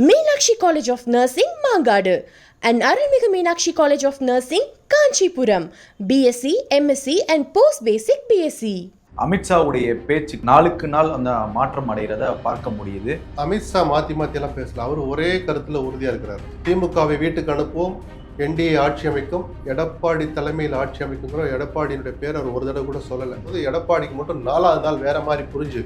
Meenakshi College of Nursing, Mangadu, and Arulmigu Meenakshi College of Nursing, Kanchipuram, BSc, MSc, and Post Basic BSc. அமித்ஷாவுடைய பேச்சு நாளுக்கு நாள் அந்த மாற்றம் அடைகிறத பார்க்க முடியுது. அமித்ஷா மாத்தி மாத்தி எல்லாம் பேசல. அவர் ஒரே கருத்துல உறுதியா இருக்கிறார். திமுகவை வீட்டுக்கு அனுப்புவோம் என்டிஏ ஆட்சி அமைக்கும் எடப்பாடி தலைமையில் ஆட்சி அமைக்குங்கிற எடப்பாடியினுடைய பேர் அவர் ஒரு தடவை கூட சொல்லலை. அது எடப்பாடிக்கு மட்டும் நாலாவது நாள் வேற மாதிரி புரிஞ்சு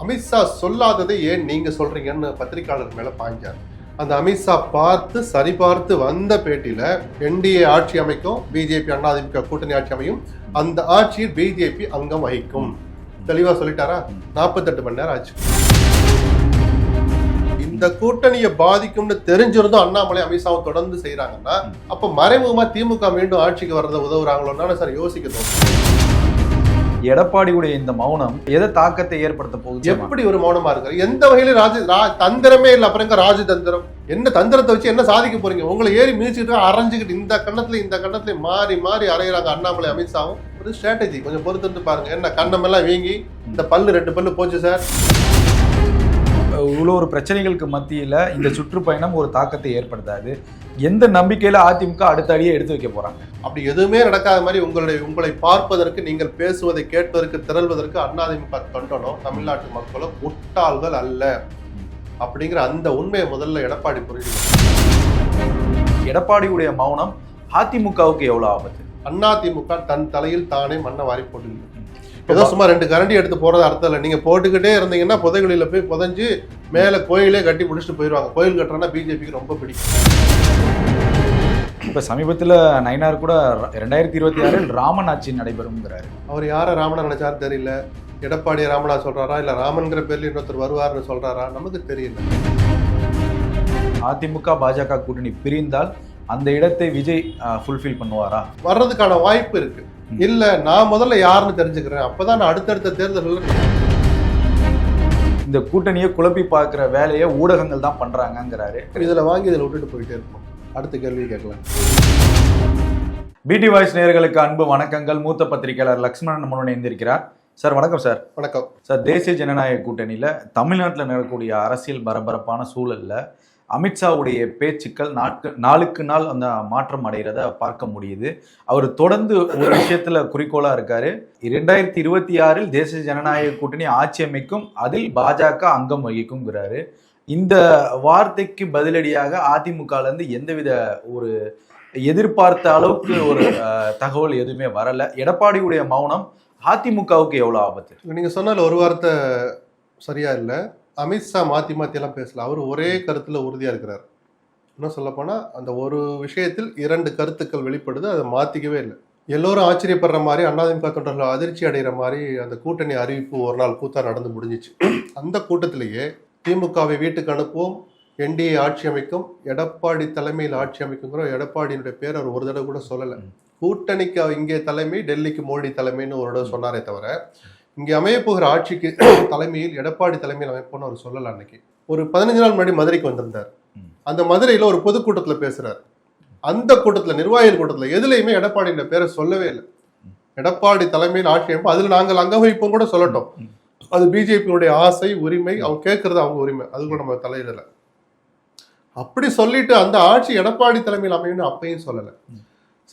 அமித்ஷா சொல்லாததை ஏன் நீங்கள் சொல்கிறீங்கன்னு பத்திரிகையாளர் மேலே பாய்ஞ்சார். அந்த அமித்ஷா பார்த்து சரிபார்த்து வந்த பேட்டியில் என்டிஏ ஆட்சி அமைக்கும் பிஜேபி அதிமுக கூட்டணி ஆட்சி அமையும் அந்த ஆட்சியில் பிஜேபி அங்கம் வகிக்கும். தெளிவாக சொல்லிட்டாரா? நாற்பத்தெட்டு மணி நேரம் ஆச்சு. இந்த கூட்டணியை பாதிக்கும்னு தெரிஞ்சிருந்தும் அண்ணாமலை அமித்ஷாவும் தொடர்ந்து செய்கிறாங்கன்னா அப்போ மறைமுகமாக திமுக மீண்டும் ஆட்சிக்கு வர்றதை உதவுறாங்களோன்னு சார் யோசிக்க தோணும். எடப்பாடியுடைய இந்த மௌனம் எதை தாக்கத்தை ஏற்படுத்த போகுது எப்படி ஒரு மௌனமா இருக்கு எந்த வகையில ராஜ ரா- தந்திரமே இல்ல. அப்புறம் ராஜதந்திரம்? என்ன தந்திரத்தை வச்சு என்ன சாதிக்க போறீங்க? உங்களை ஏறி மிதிச்சுக்கிட்டு அரைஞ்சுக்கிட்டு இந்த கண்ணத்துல இந்த கண்ணத்துல மாறி மாறி அரைகிறாங்க அண்ணாமலை அமித்ஷாவும். ஒரு ஸ்ட்ராட்டஜி கொஞ்சம் பொறுத்து பாருங்க. என்ன கண்ணமெல்லாம் வீங்கி இந்த பல்லு ரெண்டு பல்லு போச்சு சார் இவ்வளோ ஒரு பிரச்சனைகளுக்கு மத்தியில இந்த சுற்றுப்பயணம் ஒரு தாக்கத்தை ஏற்படுத்தாது. எந்த நம்பிக்கையில அதிமுக அடுத்த அடியை எடுத்து வைக்க போறாங்க? அப்படி எதுவுமே நடக்காத மாதிரி உங்களுடைய உங்களை பார்ப்பதற்கு நீங்கள் பேசுவதை கேட்பதற்கு திரள்வதற்கு அதிமுக தொண்டனோ தமிழ்நாட்டு மக்களோ முட்டாள்கள் அல்ல. அப்படிங்கிற அந்த உண்மையை முதல்ல எடப்பாடி புரிஞ்சுக்கணும். எடப்பாடியுடைய மௌனம் அதிமுகவுக்கு எவ்வளவு ஆபத்து? அதிமுக தன் தலையில் தானே மண்ணை வாரி போட்டுக்கணும் ஏதோ சும்மா ரெண்டு கரண்டி எடுத்து போறது அர்த்தம் இல்லை நீங்க போட்டுக்கிட்டே இருந்தீங்கன்னா புதைகளில போய் புதைஞ்சு மேல கோயிலே கட்டி முடிச்சுட்டு போயிடுவாங்க கோயில் கட்டுறதுனா பிஜேபிக்கு ரொம்ப பிடிக்கும். இப்ப சமீபத்துல நைனார் கூட ரெண்டாயிரத்தி இருபத்தி ஆறில் ராமன் ஆட்சி நடைபெறும்ங்கிறாரு. அவர் யாரை ராமனா நினைச்சாரு தெரியல. எடப்பாடி ராமனா சொல்றாரா? இல்ல ராமன்கிற பேர்ல இன்னொருத்தர் வருவாருன்னு சொல்றாரா? நமக்கு தெரியல. அதிமுக பாஜக கூட்டணி பிரிந்தால் அந்த இடத்தை விஜய் ஃபுல்ஃபில் பண்ணுவாரா? வர்றதுக்கான வாய்ப்பு இருக்கு. இல்ல நான் முதல்ல யாருன்னு தெரிஞ்சுக்கிறேன். அப்பதான் நான் அடுத்தடுத்த தேர்தல்கள் இந்த கூட்டணியை குழப்பி பார்க்குற வேலையை ஊடகங்கள் தான் பண்றாங்கங்கிறாரு. இதுல வாங்கி இதுல விட்டுட்டு போயிட்டே இருப்போம். அடுத்த கேள்வி கேட்கலாம். பிடி வாய்ஸ் நேயர்களுக்கு அன்பு வணக்கங்கள். மூத்த பத்திரிகையாளர் லக்ஷ்மணன் நம்மளுடன் இணைந்திருக்கிறார். சார் வணக்கம் சார். வணக்கம். சார் தேசிய ஜனநாயக கூட்டணியில் தமிழ்நாட்டில் நடக்கக்கூடிய அரசியல் பரபரப்பான சூழல்ல அமித்ஷாவுடைய பேச்சுக்கள் நாட்கு நாளுக்கு நாள் அந்த மாற்றம் அடைகிறத பார்க்க முடியுது. அவர் தொடர்ந்து ஒரு விஷயத்துல குறிக்கோளா இருக்காரு. இரண்டாயிரத்தி இருபத்தி ஆறில் தேசிய ஜனநாயக கூட்டணி ஆட்சி அமைக்கும் அதில் பாஜக அங்கம் வகிக்குங்கிறாரு இந்த வார்த்தைக்கு பதிலடியாக அதிமுகல இருந்து எந்தவித ஒரு எதிர்பார்த்த அளவுக்கு ஒரு தகவல் எதுவுமே வரல. எடப்பாடியுடைய மௌனம் அதிமுகவுக்கு எவ்வளோ ஆபத்து? நீங்கள் சொன்னால ஒரு வார்த்தை சரியா இல்லை. அமித்ஷா மாத்தி எல்லாம் பேசல. அவர் ஒரே கருத்துல உறுதியா இருக்கிறார். இன்னும் சொல்ல போனா அந்த ஒரு விஷயத்தில் இரண்டு கருத்துக்கள் வெளிப்படுது அதை மாத்திக்கவே இல்லை. எல்லோரும் ஆச்சரியப்படுற மாதிரி அதிமுக தொண்டர்கள் அதிர்ச்சி அடைகிற மாதிரி அந்த கூட்டணி அறிவிப்பு ஒரு நாள் கூத்தா நடந்து முடிஞ்சிச்சு. அந்த கூட்டத்திலேயே திமுகவை வீட்டுக்கு அனுப்புவோம் என்டிஏ ஆட்சி அமைக்கும் எடப்பாடி தலைமையில் ஆட்சி அமைக்குங்கிற எடப்பாடியினுடைய பேர் அவர் ஒரு தடவை கூட சொல்லலை. கூட்டணிக்கு இங்கே தலைமை டெல்லிக்கு மோடி தலைமைன்னு ஒரு தடவை சொன்னாரே தவிர இங்கே அமையப் போகிற ஆட்சிக்கு தலைமையில் எடப்பாடி தலைமையில் அமைப்போன்னு அவர் சொல்லல அன்னைக்கு. ஒரு பதினஞ்சு நாள் முன்னாடி மதுரைக்கு வந்திருந்தார். அந்த மதுரையில ஒரு பொதுக்கூட்டத்துல பேசுறார். அந்த கூட்டத்துல நிர்வாகிகள் கூட்டத்துல எதுலையுமே எடப்பாடியோட பேரை சொல்லவே இல்லை. எடப்பாடி தலைமையில் ஆட்சி அமைப்போம் அதுல நாங்கள் அங்க வைப்போம் கூட சொல்லட்டும். அது பிஜேபியுடைய ஆசை உரிமை அவங்க கேட்கறது அவங்க உரிமை. அது கூட நம்ம தலையிடல. அப்படி சொல்லிட்டு அந்த ஆட்சி எடப்பாடி தலைமையில் அமையும்னு அப்பயும் சொல்லல.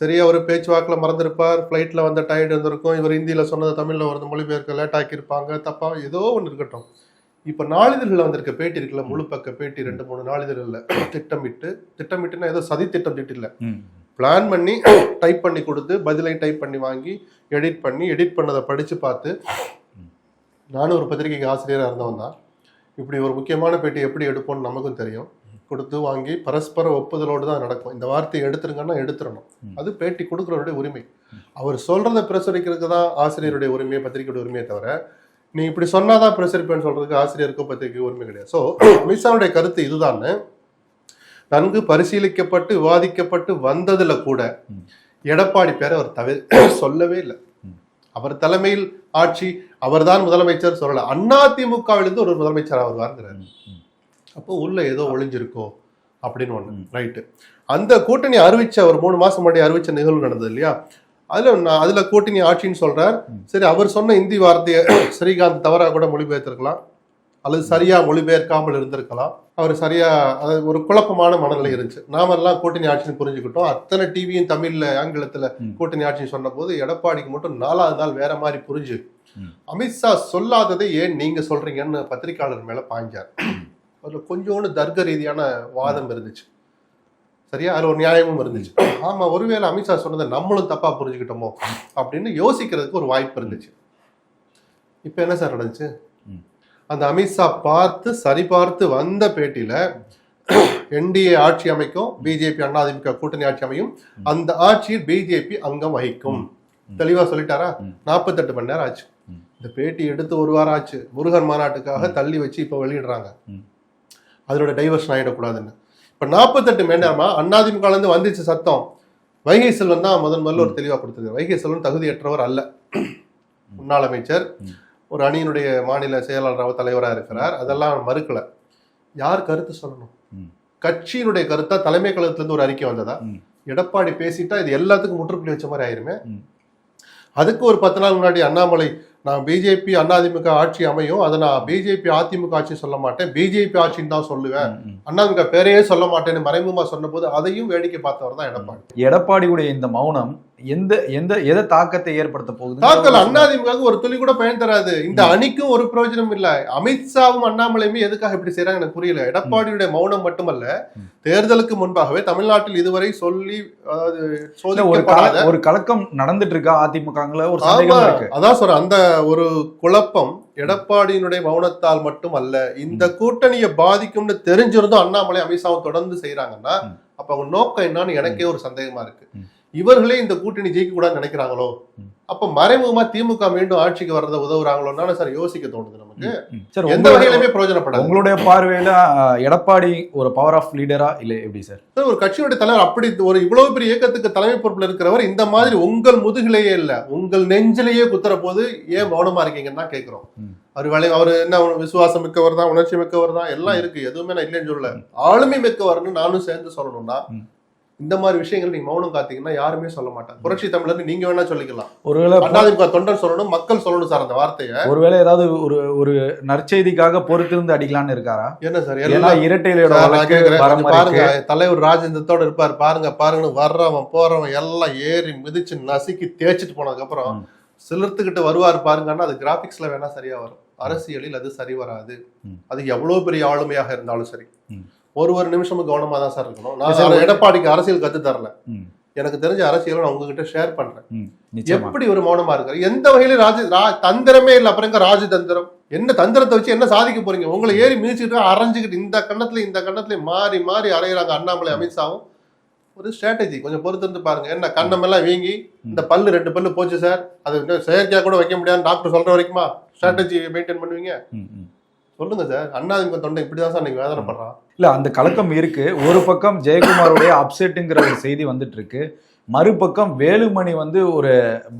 சரி அவர் பேச்சுவாக்கில் மறந்திருப்பார். ஃப்ளைட்டில் வந்த டயர்டு இருந்திருக்கும் இவர் ஹிந்தியில் சொன்னது தமிழில் வந்து மொழிபெயர்க்க லேட் ஆக்கியிருப்பாங்க. தப்பா ஏதோ ஒன்று இருக்கட்டும். இப்போ நாளிதழ்களில் வந்திருக்க பேட்டி இருக்குல்ல முழு பக்க பேட்டி ரெண்டு மூணு நாளிதழ்களில் திட்டமிட்டு திட்டமிட்டுனா ஏதோ சதி திட்டம் திட்டில்ல ம். பிளான் பண்ணி டைப் பண்ணி கொடுத்து பதிலை டைப் பண்ணி வாங்கி எடிட் பண்ணி எடிட் பண்ணதை படித்து பார்த்து நானும் ஒரு பத்திரிகைக்கு ஆசிரியராக இருந்தவன் தான். இப்படி ஒரு முக்கியமான பேட்டி எப்படி எடுப்போம்னு நமக்கும் தெரியும். கொடுத்து வாங்கி பரஸ்பர ஒப்புதலோடு தான் நடக்கும் இந்த வார்த்தையை எடுத்துருங்கன்னா எடுத்துடணும். அது பேட்டி கொடுக்குறவருடைய உரிமை அவர் சொல்றதை பிரசுரிக்கிறதுக்கு தான் ஆசிரியருடைய உரிமை பத்திரிகையோட உரிமையை தவிர நீ இப்படி சொன்னாதான் பிரசுரிப்பேன்னு சொல்றதுக்கு ஆசிரியருக்கோ பத்திரிகை உரிமை கிடையாது ஸோ அமித்ஷாவுடைய கருத்து இதுதான் நன்கு பரிசீலிக்கப்பட்டு விவாதிக்கப்பட்டு வந்ததுல கூட. எடப்பாடி பேரை அவர் தவிர சொல்லவே இல்லை. அவர் தலைமையில் ஆட்சி அவர்தான் முதலமைச்சர் சொல்லல அதிமுகவிலிருந்து ஒரு முதலமைச்சர் அவர். ம். அப்போ உள்ள ஏதோ ஒளிஞ்சிருக்கோ அப்படின்னு ம். ரைட்டு அந்த கூட்டணி அறிவிச்ச ஒரு மூணு மாசம் முன்னாடி அறிவிச்ச நிகழ்வு நடந்தது இல்லையா? அதுல நான் அதுல கூட்டணி ஆட்சின்னு சொல்றார். சரி அவர் சொன்ன இந்தி வார்த்தையை ஸ்ரீகாந்த் தவறா கூட மொழிபெயர்த்திருக்கலாம். அல்லது சரியா மொழிபெயர்க்காமல் இருந்திருக்கலாம். அவர் சரியா அது ஒரு குழப்பமான மனநிலை இருந்துச்சு. நாம எல்லாம் கூட்டணி ஆட்சின்னு புரிஞ்சுக்கிட்டோம். அத்தனை டிவியும் தமிழ்ல ஆங்கிலத்துல. கூட்டணி ஆட்சின்னு சொன்னபோது எடப்பாடிக்கு மட்டும் நாலாவது நாள் வேற மாதிரி புரிஞ்சு. அமித்ஷா சொல்லாததை ஏன் நீங்க சொல்றீங்கன்னு பத்திரிகையாளர் மேல பாய்ஞ்சார். அதுல கொஞ்சோண்டு தர்க்க ரீதியான வாதம் இருந்துச்சு. சரியா? அதுல ஒரு நியாயமும் இருந்துச்சு. ஆமா ஒருவேளை அமித்ஷா சொன்னதை நம்மளும் தப்பா புரிஞ்சுக்கிட்டோமோ அப்படின்னு யோசிக்கிறதுக்கு ஒரு வாய்ப்பு இருந்துச்சு. இப்ப என்ன சார் நடந்துச்சு. அந்த அமித்ஷா பார்த்து சரி பார்த்து வந்த பேட்டியில என்டிஏ ஆட்சி அமைக்கும் பிஜேபி அதிமுக கூட்டணி ஆட்சி அமையும் அந்த ஆட்சியில் பிஜேபி அங்கம் வகிக்கும். தெளிவா சொல்லிட்டாரா. நாற்பத்தெட்டு மணி நேரம் ஆச்சு. இந்த பேட்டி எடுத்து ஒரு வாரம் ஆச்சு. முருகன் மாநாட்டுக்காக தள்ளி வச்சு இப்ப வெளியிடுறாங்க. ம். அதோட டைவர்ஷன் ஆயிடக்கூடாதுன்னு. இப்ப நாற்பத்தெட்டு மணி நேரமா அதிமுக இருந்து வந்துச்சு சத்தம். வைகை செல்வன் தான் முதன் முதல்ல ஒரு தெளிவா கொடுத்தது வைகை செல்வன் தகுதியற்றவர் அல்ல. முன்னாள் அமைச்சர். ஒரு அணியினுடைய மாநில செயலாளராக தலைவராக இருக்கிறார். அதெல்லாம் மறுக்கல. யார் கருத்து சொல்லணும். கட்சியினுடைய கருத்தா தலைமை கழகத்துல இருந்து ஒரு அறிக்கை வந்ததா. எடப்பாடி பேசிட்டா இது எல்லாத்துக்கும் முற்றுப்புள்ளி வச்ச மாதிரி ஆயிருமே. அதுக்கு ஒரு பத்து நாள் முன்னாடி அண்ணாமலை நான் பிஜேபி அதிமுக ஆட்சி அமையும். அதை நான் பிஜேபி அதிமுக ஆட்சி சொல்ல மாட்டேன். பிஜேபி ஆட்சின்னு தான் சொல்லுவேன். அதிமுக பேரையே சொல்ல மாட்டேன்னு மறைமுகமா சொன்னபோது அதையும் வேடிக்கை பார்த்தவர் தான் எடப்பாடி. எடப்பாடியுடைய இந்த மௌனம் எந்த எந்த எதை தாக்கத்தை ஏற்படுத்த போகுது தாக்கல் அதிமுக ஒரு துளி கூட பயன் தராது. இந்த அணிக்கும் ஒரு பிரயோஜனம் இல்ல. அமித்ஷாவும் அண்ணாமலையுமே எதுக்காக இப்படி செய்றாங்க எனக்கு புரியல. எடப்பாடியுடைய மௌனம் மட்டுமல்ல. தேர்தலுக்கு முன்பாகவே தமிழ்நாட்டில் இதுவரை சொல்லி அதாவது ஒரு கலக்கம் நடந்துட்டு இருக்கா அதிமுகங்கள ஒரு அதான் சொல்றேன். அந்த ஒரு குழப்பம் எடப்பாடியினுடைய மௌனத்தால் மட்டும் அல்ல இந்த கூட்டணியை பாதிக்கும்னு தெரிஞ்சிருந்தும் அண்ணாமலை அமித்ஷாவும் தொடர்ந்து செய்யறாங்கன்னா. அப்ப அவங்க நோக்கம் என்னன்னு எனக்கே ஒரு சந்தேகமா இருக்கு. இவர்களே இந்த கூட்டணி ஜெயிக்க கூடாதுன்னு நினைக்கிறாங்களோ. அப்ப மறைமுகமா திமுக மீண்டும் ஆட்சிக்கு வர்றதை உதவுறாங்களோன்னு சார் யோசிக்க தோணுது நமக்கு. எந்த வகையிலுமே பிரயோஜனப்படாது. உங்களுடைய பார்வையில எடப்பாடி ஒரு பவர் ஆஃப் லீடரா இல்ல எப்படி சார்? சார், ஒரு கட்சியுடைய தலைவர் அப்படி ஒரு இவ்வளவு பெரிய இயக்கத்துக்கு தலைமை பொறுப்புல இருக்கிறவர் இந்த மாதிரி உங்கள் முதுகிலேயே இல்ல உங்கள் நெஞ்சிலேயே குத்துற போது ஏன் மௌனமா இருக்கீங்கன்னு தான் கேட்கிறோம். அவர் வேலை அவர் என்ன விசுவாசம் மிக்கவர் தான் உணர்ச்சி மிக்கவர் தான் எல்லாம் இருக்கு. எதுவுமே நான் இல்லைன்னு சொல்லல. ஆளுமை மிக்கவர்னு நானும் சேர்ந்து சொல்லணும்னா. இந்த மாதிரி விஷயங்கள் நீங்க மௌனம் காத்தீங்கன்னா யாருமே சொல்ல மாட்டாங்க. புரட்சி தமிழர் நீங்க வேணா சொல்லிக்கலாம். ஒருவேளை அதிமுக தொண்டர் சொல்லணும் மக்கள் சொல்லணும் சார் அந்த வார்த்தையை. ஒருவேளை ஏதாவது ஒரு ஒரு நற்செய்திக்காக பொறுத்திருந்து அடிக்கலான்னு இருக்காரா? என்ன சார்? எல்லாம் இருக்கு. தலைவர் ராஜேந்திரத்தோட இருப்பார். பாருங்க பாருங்கன்னு வர்றவன் போறவன் எல்லாம் ஏறி மிதிச்சு நசுக்கி தேய்ச்சிட்டு போனதுக்கு அப்புறம். சிலர்த்துக்கிட்ட வருவார் பாருங்கன்னா அது கிராபிக்ஸ்ல வேணா சரியா வரும். அரசியலில் அது சரி வராது. அது எவ்வளவு பெரிய ஆளுமையாக இருந்தாலும் சரி. ஒரு ஒரு நிமிஷமும் கவனமா தான் சார் இருக்கணும். நான் எடப்பாடிக்கு அரசியல் கத்து தரல. எனக்கு தெரிஞ்ச அரசியலை நான் உங்ககிட்ட ஷேர் பண்றேன். எப்படி ஒரு மௌனமா இருக்காரு? எந்த வகையில ராஜ தந்திரமே இல்ல. அப்புறம் எங்க ராஜதந்திரம்? என்ன தந்திரத்தை வச்சு என்ன சாதிக்க போறீங்க? உங்களை ஏறி மிதிச்சுட்டு அரைஞ்சுக்கிட்டு இந்த கண்ணத்துல இந்த கண்ணத்துல மாறி மாறி அரைகிறாங்க அண்ணாமலை அமித்ஷாவும் ஒரு ஸ்ட்ராட்டஜி கொஞ்சம் பொறுத்திருந்து பாருங்க. என்ன கண்ணமெல்லாம் வீங்கி இந்த பல்லு ரெண்டு பல்லு போச்சு சார். அது செயற்கையா கூட வைக்க முடியாது டாக்டர் சொல்ற வரைக்குமா? ஸ்ட்ராட்டஜி மெயின்டைன் பண்ணுவீங்க. சொல்லுங்க சார். அண்ணாதிமுக தொண்டை இப்படிதான் சார் நீங்க வேதனைப்படுறான் இல்ல அந்த கலக்கம் இருக்கு. ஒரு பக்கம் ஜெயக்குமாருடைய அப்செட்டுங்கிற ஒரு செய்தி வந்துட்டு இருக்கு மறுபக்கம் வேலுமணி வந்து ஒரு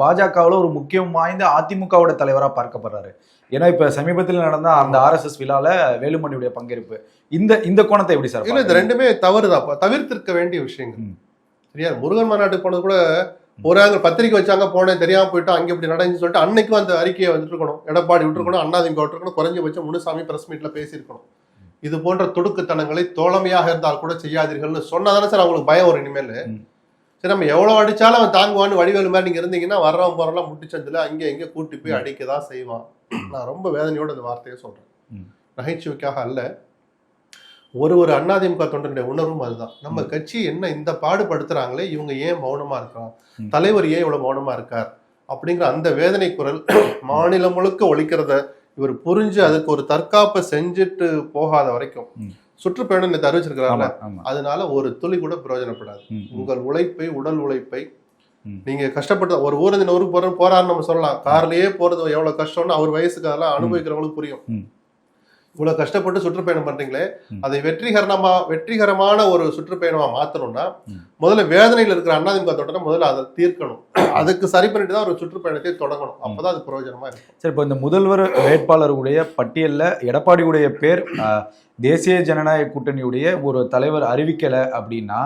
பாஜகவுல ஒரு முக்கியம் வாய்ந்த அதிமுகவோட தலைவரா பார்க்கப்படுறாரு. ஏன்னா இப்ப சமீபத்தில் நடந்த அந்த ஆர்எஸ்எஸ் விழால வேலுமணியுடைய பங்கேற்பு. இந்த இந்த கோணத்தை எப்படி சார் இல்ல இது? ரெண்டுமே தவறுதான் தவிர்த்திருக்க வேண்டிய விஷயங்கள். சரியா முருகன் மாநாட்டுக்கு போனது கூட ஒரு ஆங்க பத்திரிக்கை வச்சாங்க போனேன் தெரியாம போயிட்டு அங்க இப்படி நடந்துச்சு சொல்லிட்டு அன்னைக்கும் அந்த அறிக்கையை வந்துட்டு இருக்கணும். எடப்பாடி விட்டுருக்கணும் அண்ணாதிமுக விட்டுருக்கணும் குறைஞ்சபட்சம் முனுசாமி பிரஸ் மீட்ல பேசியிருக்கணும். இது போன்ற துடுக்குத்தனங்களை தோழமையாக இருந்தால் கூட செய்யாதீர்கள்னு சொன்னாதானே சார் அவங்களுக்கு பயம் வரும் இனிமேல். சரி நம்ம எவ்வளவு அடிச்சாலும் அவன் தாங்குவான்னு வடிவேலு மாதிரி நீங்க இருந்தீங்கன்னா வர்றவன் போறவெல்லாம் முட்டிச்சந்தில அங்கே இங்கே கூட்டி போய் அடிக்க தான் செய்வான். நான் ரொம்ப வேதனையோட இந்த வார்த்தையை சொல்றேன். ம். நகைச்சுவைக்காக அல்ல. ஒரு ஒரு அதிமுக தொண்டனுடைய உணர்வும் அதுதான். நம்ம கட்சி என்ன இந்த பாடுபடுத்துறாங்களே இவங்க ஏன் மௌனமா இருக்கான் ம். தலைவர் ஏன் இவ்வளவு மௌனமா இருக்கார்? அப்படிங்கிற அந்த வேதனை குரல் மாநிலம் முழுக்க ஒழிக்கிறத இவர் புரிஞ்சு அதுக்கு ஒரு தற்காப்பை செஞ்சுட்டு போகாத வரைக்கும். சுற்றுப்பயணம் நேத்து அறிவிச்சிருக்கிறாங்க அதனால ஒரு துளி கூட பிரயோஜனப்படாது. உங்கள் உழைப்பை உடல் உழைப்பை. நீங்க கஷ்டப்பட்டு ஒரு ஊர் இந்த ஊருக்கு போறோம் போறாருன்னு நம்ம சொல்லலாம். கார்லயே போறது எவ்வளவு கஷ்டம்னு அவர் வயசுக்கு அதெல்லாம் அனுபவிக்கிறவங்களுக்கு புரியும். ம். இவ்வளவு கஷ்டப்பட்டு சுற்றுப்பயணம் பண்றீங்களே ம். அதை வெற்றிகரமா வெற்றிகரமான ஒரு சுற்றுப்பயணமா மாத்தணும்னா ம். முதல்ல வேதனையில் இருக்கிற அண்ணாதிமுக தொண்டனை முதல்ல அதை தீர்க்கணும் அதுக்கு சரி பண்ணிட்டு தான் ஒரு சுற்றுப்பயணத்தை தொடங்கணும் அப்பதான் அது பிரயோஜனமா இருக்கும் சரி இப்போ இந்த முதல்வர் வேட்பாளருடைய பட்டியல்ல எடப்பாடியுடைய பேர் தேசிய ஜனநாயக கூட்டணியுடைய ஒரு தலைவர் அறிவிக்கல அப்படின்னா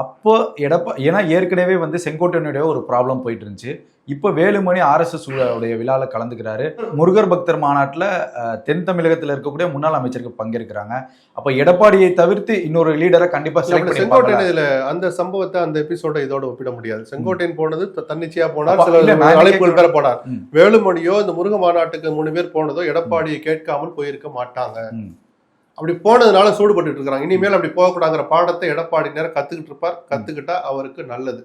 அப்போ எடப்பா ஏன்னா ஏற்கனவே வந்து செங்கோட்டையனுடைய ஒரு ப்ராப்ளம் போயிட்டு இருந்துச்சு இப்போ வேலுமணி ஆர்எஸ்எஸ் உடைய விழாவில் கலந்துக்கிறாரு. முருகர் பக்தர் மாநாட்டில் தென் தமிழகத்தில் இருக்கக்கூடிய முன்னாள் அமைச்சருக்கு பங்கேற்கிறாங்க. அப்போ எடப்பாடியை தவிர்த்து இன்னொரு லீடரை கண்டிப்பாக செலக்ட் செங்கோட்டையன் இதுல அந்த சம்பவத்தை அந்த எபிசோட இதோட ஒப்பிட முடியாது. செங்கோட்டையன் போனது தன்னிச்சையா போனார். சில அழைப்புகள். பேர போனார். வேலுமணியோ இந்த முருக மாநாட்டுக்கு மூணு பேர் போனதோ எடப்பாடியை கேட்காமல் போயிருக்க மாட்டாங்க. அப்படி போனதுனால சூடுபட்டு இருக்காங்க இனிமேல் அப்படி போகக்கூடாங்கிற பாடத்தை எடப்பாடி நேரம் கத்துக்கிட்டு இருப்பார் கத்துக்கிட்டா அவருக்கு நல்லது.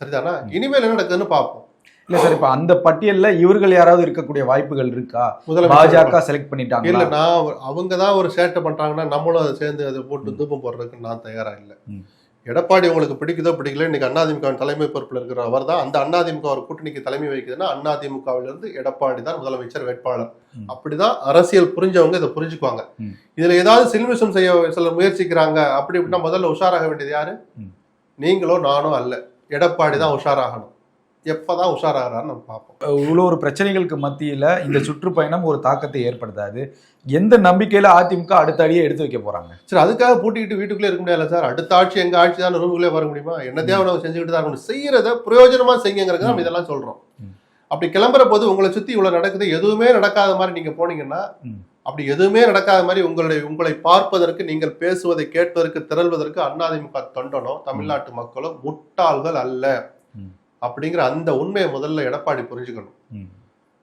சரிதானா? இனிமேல் என்ன நடக்குதுன்னு பார்ப்போம். இல்ல சார் இப்ப அந்த பட்டியல்ல இவர்கள் யாராவது இருக்கக்கூடிய வாய்ப்புகள் இருக்கா? முதலமைச்சர் பாஜக செலக்ட் இல்ல பண்ணிட்டாங்களா நான் அவ- அவங்க தான் ஒரு சேட்டை பண்றாங்கன்னா நம்மளும் அதை சேர்ந்து அதை போட்டு தூப்பம் போடுறதுக்கு நான் தயாரா இல்லை. எடப்பாடி உங்களுக்கு பிடிக்குதோ பிடிக்கல இன்னைக்கு அதிமுக தலைமை பொறுப்பில் இருக்கிற அவர் தான் அந்த அதிமுக ஒரு கூட்டணிக்கு தலைமை வகிக்குதுன்னா அதிமுகவிலிருந்து எடப்பாடி தான் முதலமைச்சர் வேட்பாளர். அப்படிதான் அரசியல் புரிஞ்சவங்க இதை புரிஞ்சுக்குவாங்க. இதுல ஏதாவது சில்மிஷம் செய்ய சிலர் முயற்சிக்கிறாங்க அப்படி இப்படின்னா முதல்ல உஷாராக வேண்டியது யாரு. நீங்களோ நானோ அல்ல எடப்பாடி தான் உஷாராகணும் எப்பதான் உஷாராகிறான்னு நம்ம பார்ப்போம். இவ்வளவு ஒரு பிரச்சனைகளுக்கு மத்தியில இந்த சுற்றுப்பயணம் ஒரு தாக்கத்தை ஏற்படுத்தாது. எந்த நம்பிக்கையில அதிமுக அடுத்த அடியை எடுத்து வைக்க போறாங்க? சரி அதுக்காக பூட்டிக்கிட்டு வீட்டுக்குள்ளே இருக்க முடியாது சார். அடுத்த ஆட்சி எங்க ஆட்சி தான் ரூமுக்குள்ளே வர முடியுமா? என்னத்தையும் நம்ம செஞ்சுக்கிட்டு தான் இருக்கணும். செய்யறத பிரயோஜனமா செய்யுங்கிறது நம்ம இதெல்லாம் சொல்றோம். ம். அப்படி கிளம்புற போது உங்களை சுத்தி இவ்வளவு நடக்குது எதுவுமே நடக்காத மாதிரி நீங்க போனீங்கன்னா. அப்படி எதுவுமே நடக்காத மாதிரி உங்களுடைய உங்களை பார்ப்பதற்கு நீங்கள் பேசுவதை கேட்பதற்கு திரள்வதற்கு அதிமுக தொண்டனோ தமிழ்நாட்டு மக்களோ முட்டாள்கள் அல்ல. அப்படிங்கிற அந்த உண்மையை முதல்ல எடப்பாடி புரிஞ்சுக்கணும்.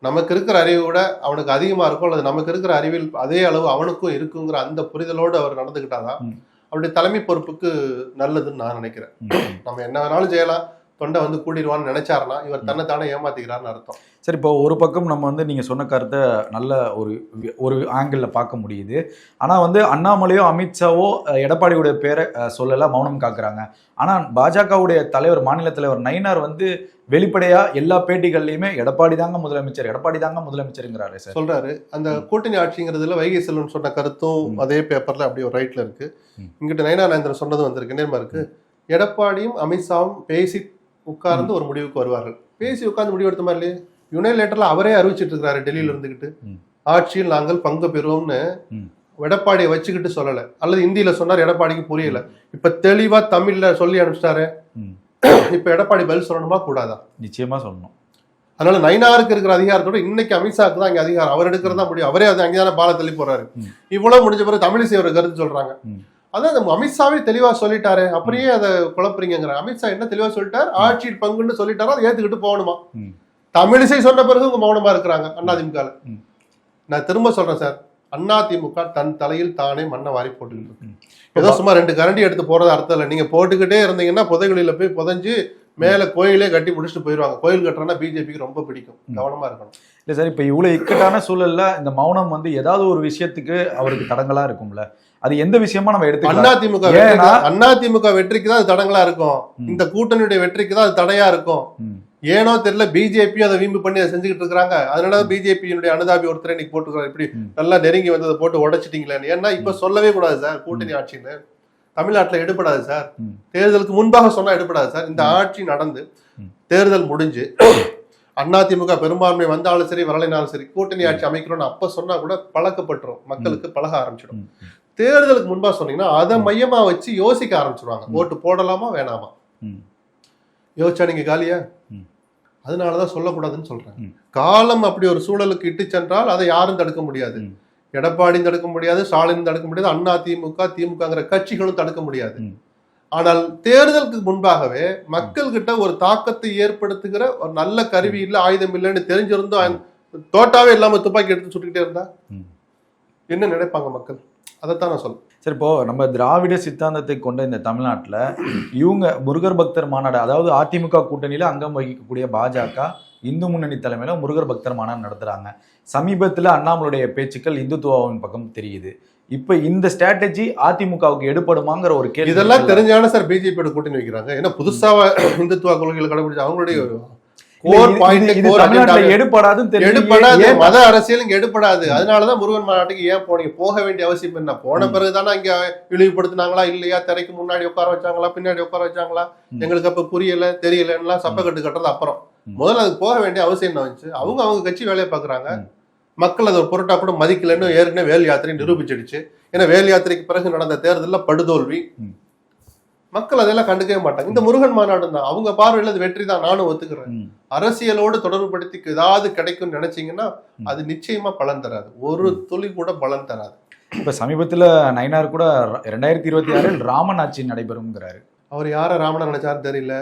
நமக்கு இருக்கிற அறிவை விட அவனுக்கு அதிகமா இருக்கும் அல்லது நமக்கு இருக்கிற அறிவில் அதே அளவு அவனுக்கும் இருக்குங்கிற அந்த புரிதலோடு அவர் நடந்துக்கிட்டாதான். அப்படி தலைமை பொறுப்புக்கு நல்லதுன்னு நான் நினைக்கிறேன். நம்ம என்ன வேணாலும் செய்யலாம் தொண்டை வந்து கூடிடுவான்னு நினைச்சாருன்னா இவர் தன்னை தானே ஏமாத்திக்கிறாருன்னு அர்த்தம். சரி இப்போ ஒரு பக்கம் நம்ம வந்து நீங்க சொன்ன கருத்தை நல்ல ஒரு ஒரு ஆங்கிள் பார்க்க முடியுது. ஆனா வந்து அண்ணாமலையோ அமித்ஷாவோ எடப்பாடியுடைய பேரை சொல்லல மௌனம் காக்குறாங்க. ஆனா பாஜகவுடைய தலைவர் மாநில தலைவர் நயினார் வந்து வெளிப்படையா எல்லா பேட்டிகள்லயுமே எடப்பாடி தாங்க முதலமைச்சர் எடப்பாடி தாங்க முதலமைச்சருங்கிறாரு சார். சொல்றாரு. அந்த கூட்டணி ஆட்சிங்கிறதுல வைகை செல்வன் சொன்ன கருத்தும். அதே பேப்பர்ல அப்படியே ஒரு ரைட்ல இருக்கு. இங்கிட்ட நயனானந்தன் சொன்னது வந்திருக்கு. நேர்மா இருக்கு எடப்பாடியும் அமித்ஷாவும் பேசி உட்கார்ந்து ஒரு முடிவுக்கு வருவார்கள். பேசி உட்கார்ந்து முடிவு எடுத்த மாதிரி யுனைலேட்டர்ல அவரே அறிவிச்சிட்டு இருக்காரு டெல்லியில இருந்துகிட்டு. ஆட்சியில் நாங்கள் பங்கு பெறுவோம்னு. எடப்பாடியை வச்சுக்கிட்டு சொல்லல. அல்லது இந்தியில சொன்னார் எடப்பாடிக்கு புரியல. இப்ப தெளிவா தமிழ்ல சொல்லி அனுப்பிச்சிட்டாரு. இப்ப எடப்பாடி பதில் சொல்லணுமா கூடாதா? நிச்சயமா சொல்லணும். அதனால நைனாருக்கு இருக்கிற அதிகாரத்தோட இன்னைக்கு அமித்ஷாக்கு தான் இங்க அதிகாரம். அவர் எடுக்கிறதா முடியும். அவரே அது அங்கேதான பால தள்ளி போறாரு. இவ்வளவு முடிஞ்ச பிறகு தமிழிசை ஒரு கருத்து சொல்றாங்க. அதான் அந்த அமித்ஷாவே தெளிவா சொல்லிட்டாரு. அப்படியே அதை குழப்புறீங்கிற அமித்ஷா என்ன தெளிவா சொல்லிட்டார்? ஆட்சியில் பங்குன்னு சொல்லிட்டாரோ? அதை ஏத்துக்கிட்டு போகணுமா. தமிழிசை சொன்ன பிறகு உங்க மௌனமா இருக்கிறாங்க அதிமுக ம். நான் திரும்ப சொல்றேன் சார். அதிமுக தன் தலையில் தானே மண்ணை வாரி போட்டுக்கிட்டு. ஏதோ சும்மா ரெண்டு கரண்டி எடுத்து போறது அர்த்தம் இல்லை. நீங்க போட்டுக்கிட்டே இருந்தீங்கன்னா புதைகளில போய் புதைஞ்சு மேல கோயிலே கட்டி முடிச்சுட்டு போயிடுவாங்க கோயில் கட்டுறதுனா பிஜேபிக்கு ரொம்ப பிடிக்கும். கவனமா இருக்கணும். இல்ல சார் இப்ப இவ்வளவு இக்கட்டான சூழல்ல இந்த மௌனம் வந்து ஏதாவது ஒரு விஷயத்துக்கு அவருக்கு தடங்களா இருக்கும்ல? அது எந்த விஷயமா நம்ம எடுத்துக்கலாம்? அதிமுக அதிமுக வெற்றிக்கு தான் அது தடங்களா இருக்கும். இந்த கூட்டணியுடைய வெற்றிக்கு தான் அது தடையா இருக்கும். ஏனோ தெரியல பிஜேபி அதை வீம்பு பண்ணி அதை செஞ்சுக்கிட்டு இருக்காங்க அதனால பிஜேபியினுடைய அனுதாபி ஒருத்தர் இன்னைக்கு போட்டுருக்காரு. இப்படி. நல்லா நெருங்கி வந்ததை போட்டு உடைச்சிட்டீங்களேன்னு. ஏன்னா இப்ப சொல்லவே கூடாது சார் கூட்டணி ஆட்சின்னு. தமிழ்நாட்டுல எடுபடாது சார். தேர்தலுக்கு முன்பாக சொன்னா எடுபடாது சார். இந்த ஆட்சி நடந்து. தேர்தல் முடிஞ்சு அதிமுக பெரும்பான்மை வந்தாலும் சரி வரலைனாலும் சரி கூட்டணி ஆட்சி அமைக்கிறோம்னு அப்ப சொன்னா கூட பழக்கப்பட்டுரும். மக்களுக்கு பழக ஆரம்பிச்சிடும். தேர்தலுக்கு முன்பா சொன்னீங்கன்னா அதை. மையமா வச்சு யோசிக்க ஆரம்பிச்சிருவாங்க. ஓட்டு போடலாமா வேணாமா ம். யோசிச்சா நீங்க காலியா. அதனாலதான் சொல்லக்கூடாதுன்னு சொல்றேன். காலம் அப்படி ஒரு சூழலுக்கு இட்டு சென்றால் அதை யாரும் தடுக்க முடியாது. எடப்பாடியும் தடுக்க முடியாது ஸ்டாலின் தடுக்க முடியாது அண்ணா திமுக திமுகங்கிற கட்சிகளும் தடுக்க முடியாது. ஆனால் தேர்தலுக்கு முன்பாகவே மக்கள் கிட்ட ஒரு தாக்கத்தை ஏற்படுத்துகிற ஒரு நல்ல கருவி இல்ல ஆயுதம் இல்லைன்னு தெரிஞ்சிருந்தோம் தோட்டாவே இல்லாம துப்பாக்கி எடுத்து சுட்டுக்கிட்டே இருந்தா. என்ன நினைப்பாங்க மக்கள் அதைத்தான் நான் சொல்றேன். சரி இப்போ நம்ம திராவிட சித்தாந்தத்தை கொண்ட இந்த தமிழ்நாட்டுல இவங்க முருகர் பக்தர் மாநாடு அதாவது அதிமுக கூட்டணியில அங்கம் வகிக்கக்கூடிய பாஜக இந்து முன்னணி தலைமையில முருகர் பக்தர் மாநாடு நடத்துறாங்க. சமீபத்துல அண்ணாமலுடைய பேச்சுக்கள் இந்துத்துவாவின் பக்கம் தெரியுது. இப்ப இந்த ஸ்ட்ராட்டஜி அதிமுகவுக்கு எடுப்படுமாங்கிற ஒரு கேள்வி இதெல்லாம்? தெரிஞ்சான சார் பிஜேபியோட கூட்டணி வைக்கிறாங்க. ஏன்னா புதுசா இந்துத்துவ கொள்கைகளை கடைபிடிச்சு அவங்களுடைய கோர் பாயிண்ட் கோர் எடுப்படாது ஏன் மத அரசியல் இங்க எடுப்படாது அதனாலதான் முருகன் மாநாட்டுக்கு ஏன் போனீங்க போக வேண்டிய அவசியம் என்ன? போன ம். பிறகுதானே இங்க இழிவுபடுத்தினாங்களா? இல்லையா? திரைக்கு முன்னாடி உட்கார வச்சாங்களா? பின்னாடி உட்கார வச்சாங்களா. எங்களுக்கு அப்ப புரியல தெரியலன்னா சப்ப கட்டு கட்டுறது அப்புறம். முதல்ல அதுக்கு போக வேண்டிய அவசியம் என்ன வந்துச்சு? அவங்க அவங்க கட்சி வேலையை பாக்குறாங்க. மக்கள் அதை ஒரு பொருட்டா கூட மதிக்கலன்னு ஏற்கனவே வேல் யாத்திரை நிரூபிச்சிடுச்சு. ஏன்னா வேல் யாத்திரைக்கு பிறகு நடந்த தேர்தல்ல படுதோல்வி. மக்கள் அதெல்லாம் கண்டுக்கவே மாட்டாங்க. இந்த முருகன் மாநாடு தான் அவங்க பார்வையில் அது வெற்றி தான் நானும் ஒத்துக்கிறேன். அரசியலோடு தொடர்புபடுத்தி ஏதாவது கிடைக்கும்னு நினைச்சீங்கன்னா. அது நிச்சயமா பலன் தராது. ஒரு துளி கூட பலன் தராது. இப்ப சமீபத்துல நயினார் கூட ரெண்டாயிரத்தி இருபத்தி ஆறில் ராமன் ஆட்சி நடைபெறும்ங்கிறாரு. அவர் யார ராமனா நினைச்சாருன்னு தெரியல.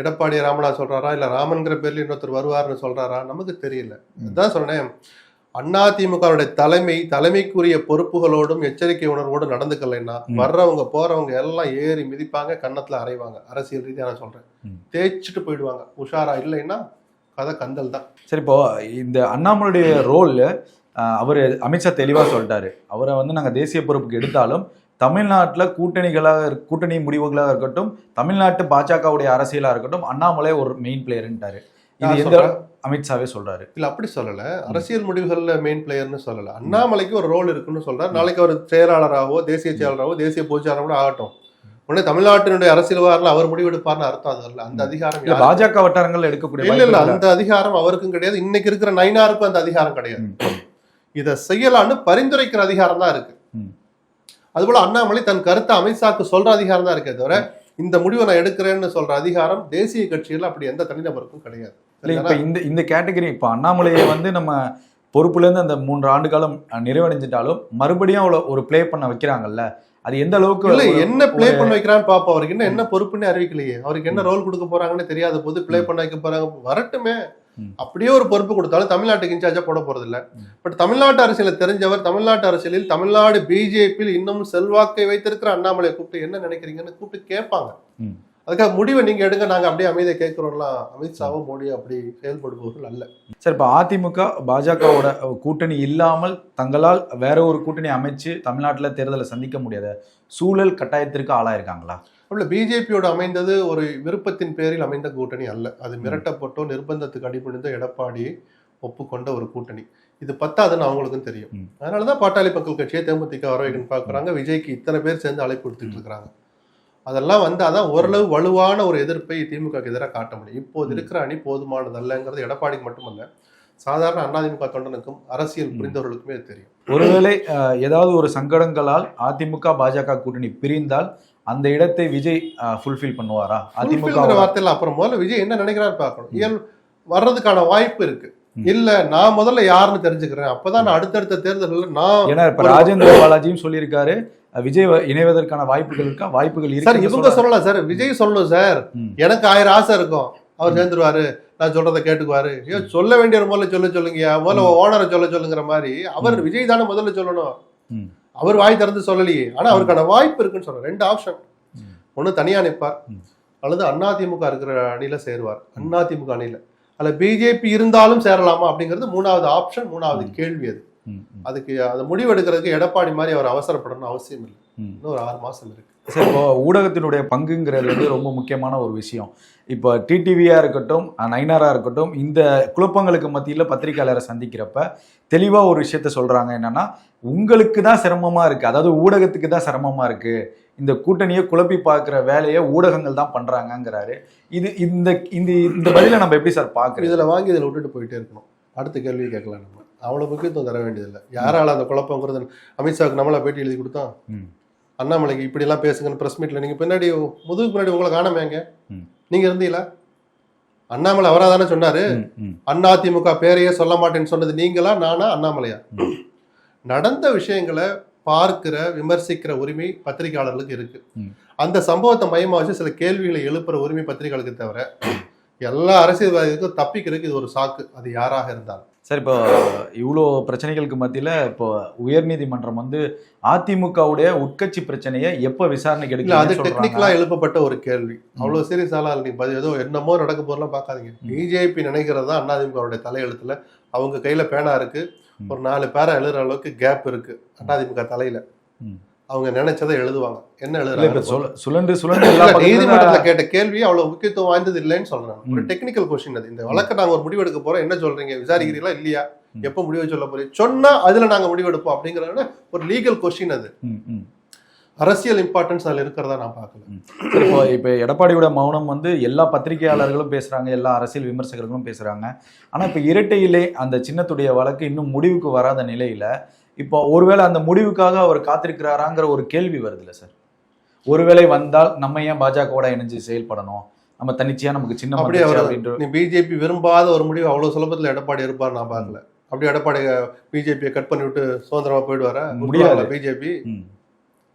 எடப்பாடி ராமனா சொல்றாரா? இல்ல ராமன்கிற பேர்ல இன்னொருத்தர் வருவாருன்னு சொல்றாரா? நமக்கு தெரியல. அதான் சொன்னேன் அதிமுகவுடைய தலைமை தலைமைக்குரிய பொறுப்புகளோடும் எச்சரிக்கை உணர்வோடும் நடந்துக்கலைன்னா. வர்றவங்க போறவங்க எல்லாம் ஏறி மிதிப்பாங்க கன்னத்துல அரைவாங்க அரசியல் ரீதியா நான் சொல்றேன். தேய்ச்சிட்டு போயிடுவாங்க. உஷாரா இல்லைன்னா கதை கந்தல் தான். சரி இப்போ இந்த அண்ணாமலையுடைய ரோல் அவர் அமித்ஷா தெளிவா சொல்லிட்டாரு. அவரை வந்து நாங்க தேசிய பொறுப்புக்கு எடுத்தாலும் தமிழ்நாட்டுல கூட்டணிகளாக இருக்க- கூட்டணி முடிவுகளாக இருக்கட்டும் தமிழ்நாட்டு பாஜகவுடைய அரசியலா இருக்கட்டும் அண்ணாமலை ஒரு மெயின் பிளேயர்ன்ட்டாரு இது எந்த? அமித்ஷாவே சொல்றாரு. இல்ல அப்படி சொல்லல. அரசியல் முடிவுகள்ல மெயின் பிளேயர்னு சொல்லல. அண்ணாமலைக்கு ஒரு ரோல் இருக்குன்னு சொல்றாரு. நாளைக்கு அவர் செயலாளராகவோ தேசிய செயலாளராகவோ தேசிய பொதுச்சாளராகவோ கூட ஆகட்டும். உடனே தமிழ்நாட்டினுடைய அரசியல் விவகாரம்ல அவர் முடிவெடுப்பார்னு அர்த்தம் அது இல்ல அந்த அதிகாரம் இல்ல? பாஜக வட்டாரங்கள் எடுக்கக்கூடிய இல்ல இல்ல அந்த அதிகாரம் அவருக்கும் கிடையாது. இன்னைக்கு இருக்கிற நைனாருக்கும் அந்த அதிகாரம் கிடையாது. இத செய்யலான்னு பரிந்துரைக்கிற அதிகாரம் தான் இருக்கு. அதுபோல அண்ணாமலை தன் கருத்தை அமித்ஷாக்கு சொல்ற அதிகாரம் தான் இருக்கே தவிர இந்த முடிவை நான் எடுக்கிறேன்னு சொல்ற அதிகாரம் தேசிய கட்சிகள் அப்படி எந்த தனிநபருக்கும் கிடையாது. இல்ல இப்ப இந்த இந்த கேட்டகரி இப்ப அண்ணாமலையை வந்து நம்ம பொறுப்புல இருந்து அந்த மூன்று ஆண்டு காலம் நிறைவடைஞ்சிட்டாலும் மறுபடியும் அவ்வளவு ஒரு ப்ளே பண்ண வைக்கிறாங்கல்ல? அது எந்த அளவுக்கு இல்ல என்ன ப்ளே பண்ண வைக்கிறான்னு பாப்போம். அவருக்கு என்ன என்ன பொறுப்புன்னு அறிவிக்கலையே. அவருக்கு என்ன ரோல் கொடுக்க போறாங்கன்னு தெரியாத போது ப்ளே பண்ண வைக்க போறாங்க. வரட்டுமே. அப்படியே ஒரு பொறுப்பு கொடுத்தாலும் தமிழ்நாட்டுக்கு இன்சார்ஜா போட போறது இல்ல. பட் தமிழ்நாட்டு அரசியலை தெரிஞ்சவர் தமிழ்நாட்டு அரசியலில் தமிழ்நாடு பிஜேபியில் இன்னும் செல்வாக்கை வைத்திருக்கிற அண்ணாமலையை கூப்பிட்டு என்ன நினைக்கிறீங்கன்னு கூப்பிட்டு கேட்பாங்க. அதுக்காக முடிவை நீங்க எடுங்க. நாங்க அப்படியே அமைதியை கேட்கிறோம்லாம். அமித்ஷாவும் மோடியும் அப்படி செயல்படுபவர்கள் அல்ல. சரி இப்ப அதிமுக பாஜகவோட கூட்டணி இல்லாமல் தங்களால் வேற ஒரு கூட்டணி அமைச்சு தமிழ்நாட்டுல தேர்தலை சந்திக்க முடியாத சூழல் கட்டாயத்திற்கு ஆளாயிருக்காங்களா? அப்படி பிஜேபியோட அமைந்தது ஒரு விருப்பத்தின் பேரில் அமைந்த கூட்டணி அல்ல. அது மிரட்டப்பட்டோ நிர்பந்தத்துக்கு அடிபணிந்த எடப்பாடி ஒப்புக்கொண்ட ஒரு கூட்டணி. இது பத்தாதுன்னு அவங்களுக்கும் தெரியும். ம். அதனாலதான் பாட்டாளி மக்கள் கட்சியை தேமுதிக வர வைக்கணும்னு பாக்குறாங்க விஜய்க்கு இத்தனை பேர் சேர்ந்து அழைப்பு கொடுத்துட்டு இருக்கிறாங்க. அதெல்லாம் வந்து அதான் ஓரளவு வலுவான ஒரு எதிர்ப்பை திமுக எதிராக காட்ட முடியும். இப்போது இருக்கிற அணி போதுமானதல்லங்கிறது எடப்பாடிக்கு மட்டுமல்ல சாதாரண அதிமுக தொண்டனுக்கும் அரசியல். புரிந்தவர்களுக்குமே தெரியும். ஒருவேளை ஏதாவது ஒரு சங்கடங்களால் அதிமுக பாஜக கூட்டணி பிரிந்தால் அந்த இடத்தை விஜய் ஃபுல்ஃபில் பண்ணுவாரா? அதிமுக வார்த்தையில அப்புறம் முதல்ல விஜய் என்ன நினைக்கிறாரு பார்க்கணும். இயல் வர்றதுக்கான வாய்ப்பு இருக்கு. இல்ல நான் முதல்ல யாருன்னு தெரிஞ்சுக்கிறேன். அப்பதான் நான் அடுத்தடுத்த தேர்தல்கள் நான் ஏன்னா இப்ப ராஜேந்திர பாலாஜியும் சொல்லியிருக்காரு விஜய் இணைவதற்கான வாய்ப்புகள் இருக்கா? வாய்ப்புகள் சார் இருக்கு இவங்க சொல்லலாம் சார். விஜய் சொல்லணும் சார். எனக்கு ஆயிரம் ஆசை இருக்கும். அவர் சேர்ந்துருவாரு. நான் சொல்றதை கேட்டுக்குவாரு. ஐயோ சொல்ல வேண்டிய முதல்ல சொல்ல சொல்லுங்க. முதல்ல ஓனரை சொல்ல சொல்லுங்கிற மாதிரி அவர். விஜய் தானே முதல்ல சொல்லணும். அவர் வாய் திறந்து சொல்லலையே. ஆனா அவருக்கான வாய்ப்பு இருக்குன்னு சொல்றேன் ரெண்டு ஆப்ஷன். ஒண்ணு தனியா நிற்பார். அல்லது அதிமுக இருக்கிற அணியில சேருவார். அதிமுக அணியில. அல்ல பிஜேபி இருந்தாலும் சேரலாமா அப்படிங்கிறது மூணாவது ஆப்ஷன் மூணாவது. கேள்வி அது. அதுக்கு அந்த முடிவு எடுக்கிறதுக்கு எடப்பாடி மாதிரி அவர் அவசரப்படணும்னு அவசியம் இல்லை. இன்னும் ஒரு ஆறு மாசம் இருக்கு. சரி இப்போ ஊடகத்தினுடைய பங்குங்கிறது வந்து ரொம்ப முக்கியமான ஒரு விஷயம். இப்போ டிடிவியா இருக்கட்டும் நைனாரா இருக்கட்டும் இந்த குழப்பங்களுக்கு மத்தியில பத்திரிகையாளரை சந்திக்கிறப்ப தெளிவா ஒரு விஷயத்த சொல்றாங்க. என்னன்னா உங்களுக்கு தான் சிரமமா இருக்கு. அதாவது ஊடகத்துக்கு தான் சிரமமா இருக்கு. இந்த கூட்டணியை குழப்பி பார்க்குற வேலையை ஊடகங்கள் தான் பண்றாங்கங்கிறாரு. இது இந்த இந்த இந்த பதில நம்ம எப்படி சார் பாக்குறது இதுல வாங்கி இதுல விட்டுட்டு போயிட்டே இருக்கணும். அடுத்த கேள்வி கேட்கலாம் நம்ம. அவ்வளவு முக்கியத்துவம் தர வேண்டியதில்லை. யாரால அந்த குழப்பங்கிறது அமித்ஷாவுக்கு நம்மளா பேட்டி எழுதி கொடுத்தோம் ம். அண்ணாமலைக்கு இப்படி எல்லாம் பேசுங்கன்னு பிரஸ் மீட்ல நீங்க பின்னாடி முதுகுக்கு பின்னாடி உங்களை காணாமேங்க ம். நீங்க இருந்தீங்களா? அண்ணாமலை அவரா தானே சொன்னாரு? அதிமுக பேரையே சொல்ல மாட்டேன்னு சொன்னது நீங்களா? நானா? அண்ணாமலையா. நடந்த விஷயங்களை பார்க்கிற விமர்சிக்கிற உரிமை பத்திரிகையாளர்களுக்கு இருக்கு. அந்த சம்பவத்தை மையமா வச்சு சில கேள்விகளை எழுப்புற உரிமை பத்திரிகையாளருக்கு தவிர எல்லா அரசியல்வாதிகளுக்கும் தப்பிக்கிறதுக்கு இது ஒரு சாக்கு. அது யாராக இருந்தாலும். சரி இப்போ இவ்வளோ பிரச்சனைகளுக்கு மத்தியில இப்போ உயர்நீதிமன்றம் வந்து அதிமுகவுடைய உட்கட்சி பிரச்சனையை எப்போ விசாரணைக்கு இல்ல அது எடுக்கலாம்னு டெக்னிக்கலா சொல்றாங்க எழுப்பப்பட்ட ஒரு கேள்வி. அவ்வளவு சீரியஸால நீ பதில் ஏதோ என்னமோ நடக்க போதெல்லாம் பார்க்காதீங்க. பிஜேபி நினைக்கிறது தான் அதிமுகவுடைய தலையெழுத்துல அவங்க கையில பேனா இருக்கு. ம். ஒரு நாலு பேரா எழுதுற அளவுக்கு கேப் இருக்கு. அதிமுக தலையில. அவங்க நினைச்சதை எழுதுவாங்க. என்ன எழுதுறாங்க சுழன்று சுழன்று நீதிமன்றத்துல கேட்ட கேள்வி அவ்வளவு முக்கியத்துவம் வாய்ந்தது இல்லைன்னு சொல்றேன் ஒரு. டெக்னிக்கல் கொஸ்டின் அது. இந்த வழக்க நாங்க ஒரு முடிவு எடுக்க போறோம். என்ன சொல்றீங்க? விசாரிக்கிறீங்களா? இல்லையா. எப்ப முடிவு சொல்ல போறீங்க? சொன்னா அதுல நாங்க முடிவு எடுப்போம் அப்படிங்கறத ஒரு லீகல் கொஸ்டின் அது. அரசியல் இம்பார்ட்டன்ஸ் அதுல இருக்கிறதா நான் பார்க்கல. இப்போ இப்போ எடப்பாடியோட மௌனம் வந்து எல்லா பத்திரிகையாளர்களும் பேசுறாங்க எல்லா அரசியல் விமர்சகர்களும் பேசுறாங்க. ஆனா இப்போ இரட்டையிலே அந்த சின்னத்துடைய வழக்கு இன்னும் முடிவுக்கு வராத நிலையில இப்போ ஒருவேளை அந்த முடிவுக்காக அவர் காத்திருக்கிறாராங்கிற ஒரு கேள்வி வருதுல்ல சார். ஒருவேளை வந்தால் நம்ம ஏன் பாஜகவோட இணைஞ்சு செயல்படணும்? நம்ம தனிச்சையா நமக்கு சின்ன அப்படின்ற நீ பிஜேபி விரும்பாத ஒரு முடிவு அவ்வளவு சுலபத்துல எடப்பாடி இருப்பார் நான் பார்க்கல. அப்படி எடப்பாடி பிஜேபியை கட் பண்ணி விட்டு சுதந்திரமா போயிடுவாரா? முடியாது. பிஜேபி.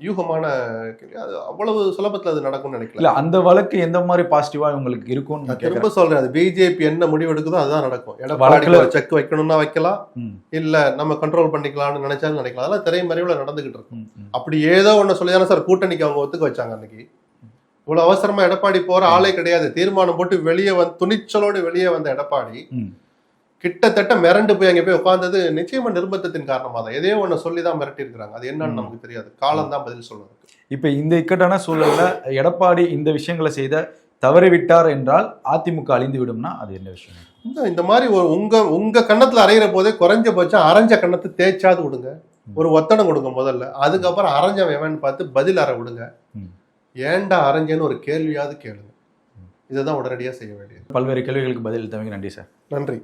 யூகமான கேள்வி. அது அவ்வளவு சுலபத்துல அது நடக்கும்னு நினைக்கல. இல்ல அந்த வழக்கு எந்த மாதிரி பாசிட்டிவா உங்களுக்கு இருக்கும்னு நான் திரும்ப சொல்றேன் அது பிஜேபி என்ன முடிவு எடுக்குதோ அதுதான் நடக்கும். எடப்பாடி வழக்குல- ஒரு செக் வைக்கணும்னா வைக்கலாம் இல்ல நம்ம கண்ட்ரோல் பண்ணிக்கலாம்னு நினைச்சாலும் நினைக்கலாம். அதெல்லாம் திரைமறைவுல நடந்துகிட்டு இருக்கும். அப்படி ஏதோ ஒண்ணு சொல்லி தானே சார் கூட்டணிக்கு அவங்க ஒத்துக்க வச்சாங்க அன்னைக்கு. இவ்வளவு அவசரமா எடப்பாடி போற ஆளே கிடையாது. தீர்மானம் போட்டு வெளியே வந்து துணிச்சலோடு வெளியே வந்த எடப்பாடி. கிட்டத்தட்ட மிரண்டு போய் அங்க போய் உட்கார்ந்தது நிச்சயமா நிர்பந்தத்தின் காரணமா தான் எதையோ ஒண்ணு சொல்லி தான் மிரட்டி இருக்காங்க அது என்னன்னு. நமக்கு தெரியாது. காலம் தான் பதில் சொல்லுது இப்ப இந்த இக்கட்டான சூழல்ல எடப்பாடி இந்த விஷயங்களை செய்த தவறிவிட்டார் என்றால் அதிமுக அழிந்து விடும்னா அது என்ன விஷயம்? இந்த இந்த மாதிரி ஒரு உங்க உங்க கன்னத்துல அரைகிற போதே குறைஞ்சபட்சம் அரைஞ்ச கன்னத்தை தேய்ச்சாது விடுங்க. ஒரு ஒத்தடம் கொடுங்க முதல்ல. அதுக்கப்புறம் அரைஞ்சவன் எவன்னு பார்த்து பதில் அற விடுங்க. ம். ஏன்டா அரைஞ்சேன்னு ஒரு கேள்வியாவது கேளுங்க. இதுதான் உடனடியா செய்ய வேண்டியது. பல்வேறு கேள்விகளுக்கு பதில் தவிர நன்றி சார். நன்றி.